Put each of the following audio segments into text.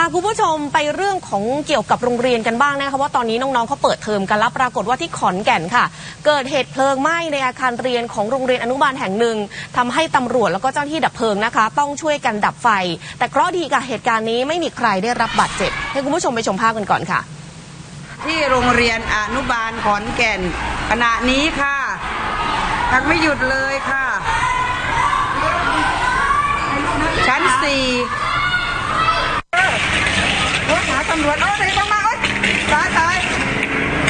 าคุณผู้ชมไปเรื่องของเกี่ยวกับโรงเรียนกันบ้างนะคะว่าตอนนี้น้องๆเขาเปิดเทอมกันแล้วปรากฏว่าที่ขอนแก่นค่ะ เกิดเหตุเพลิงไหม้ในอาคารเรียนของโรงเรียนอนุบาลแห่งหนึ่งทำให้ตำรวจแล้วก็เจ้าหน้าที่ดับเพลิงนะคะ ต้องช่วยกันดับไฟ แต่เคราะห์ดีกับเหตุการณ์นี้ไม่มีใครได้รับบาดเจ็บให้คุณผู้ชมไปชมภาพกันก่อนค่ะ ที่โรงเรียนอนุบาลขอนแก่นขณะนี้ค่ะยังไม่หยุดเลยค่ะ ชั้นสี่โอ้ยหาตำรวจโอ้ยเด็กลงมาโอ้ยตายตาย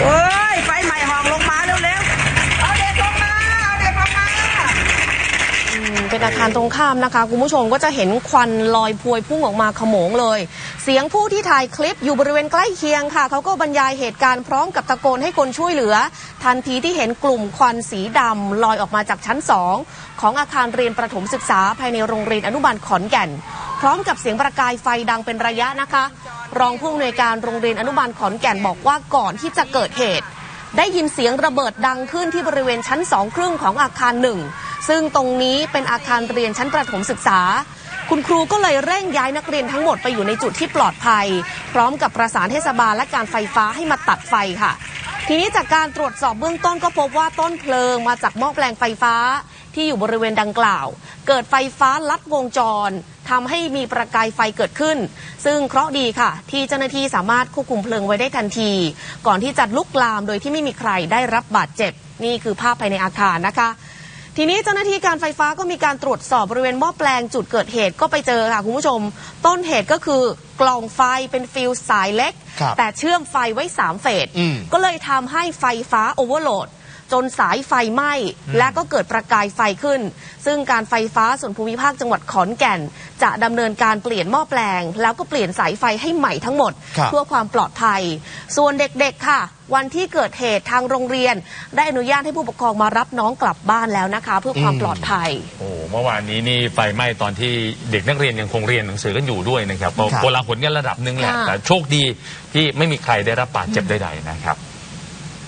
โอ้ยไฟใหม่หองลงมาเร็วๆเอาเด็กลงมาเอาเด็กลงมาเป็นอาคารตรงข้ามนะคะคุณผู้ชมก็จะเห็นควันลอยพวยพุ่งออกมาขโมงเลย เสียงผู้ที่ถ่ายคลิปอยู่บริเวณใกล้เคียงค่ะเขาก็บรรยายเหตุการณ์พร้อมกับตะโกนให้คนช่วยเหลือ ทันทีที่เห็นกลุ่มควันสีดำลอยออกมาจากชั้นสองของอาคารเรียนประถมศึกษาภายในโรงเรียนอนุบาลขอนแก่น พร้อมกับเสียงประกายไฟดังเป็นระยะนะคะ รองผู้อำนวยการโรงเรียนอนุบาลขอนแก่นบอกว่าก่อนที่จะเกิดเหตุ ได้ยินเสียงระเบิดดังขึ้นที่บริเวณชั้นสองครึ่งของอาคารหนึ่งซึ่งตรงนี้เป็นอาคารเรียนชั้นประถมศึกษา คุณครูก็เลยเร่งย้ายนักเรียนทั้งหมดไปอยู่ในจุดที่ปลอดภัย พร้อมกับประสานเทศบาลและการไฟฟ้าให้มาตัดไฟค่ะ ทีนี้จากการตรวจสอบเบื้องต้นก็พบว่าต้นเพลิงมาจากหม้อแปลงไฟฟ้า ที่อยู่บริเวณดังกล่าว เกิดไฟฟ้าลัดวงจรทำให้มีประกายไฟเกิดขึ้น ซึ่งเคราะห์ดีค่ะ ที่เจ้าหน้าที่สามารถควบคุมเพลิงไว้ได้ทันที ก่อนที่จะลุกลามโดยที่ไม่มีใครได้รับบาดเจ็บ นี่คือภาพภายในอาคารนะคะ ทีนี้เจ้าหน้าที่การไฟฟ้าก็มีการตรวจสอบบริเวณหม้อแปลงจุดเกิดเหตุก็ไปเจอค่ะคุณผู้ชม ต้นเหตุก็คือกล่องไฟเป็นฟิวส์สายเล็กครับแต่เชื่อมไฟไว้3เฟสอืมก็เลยทำให้ไฟฟ้าโอเวอร์โหลด จนสายไฟไหม้และก็เกิดประกายไฟขึ้น ซึ่งการไฟฟ้าส่วนภูมิภาคจังหวัดขอนแก่น จะดำเนินการเปลี่ยนหม้อแปลง แล้วก็เปลี่ยนสายไฟให้ใหม่ทั้งหมดครับเพื่อความปลอดภัย ส่วนเด็กๆค่ะ วันที่เกิดเหตุทางโรงเรียน ได้อนุญาตให้ผู้ปกครองมารับน้องกลับบ้านแล้วนะคะ เพื่อความปลอดภัย โอ้เมื่อวานนี้นี่ไฟไหม้ตอนที่เด็กนักเรียนยังคงเรียนหนังสือกันอยู่ด้วยนะครับครับโกลาหลกันระดับหนึ่งแหละค่ะแต่โชคดีที่ไม่มีใครได้รับบาดเจ็บใดๆนะครับ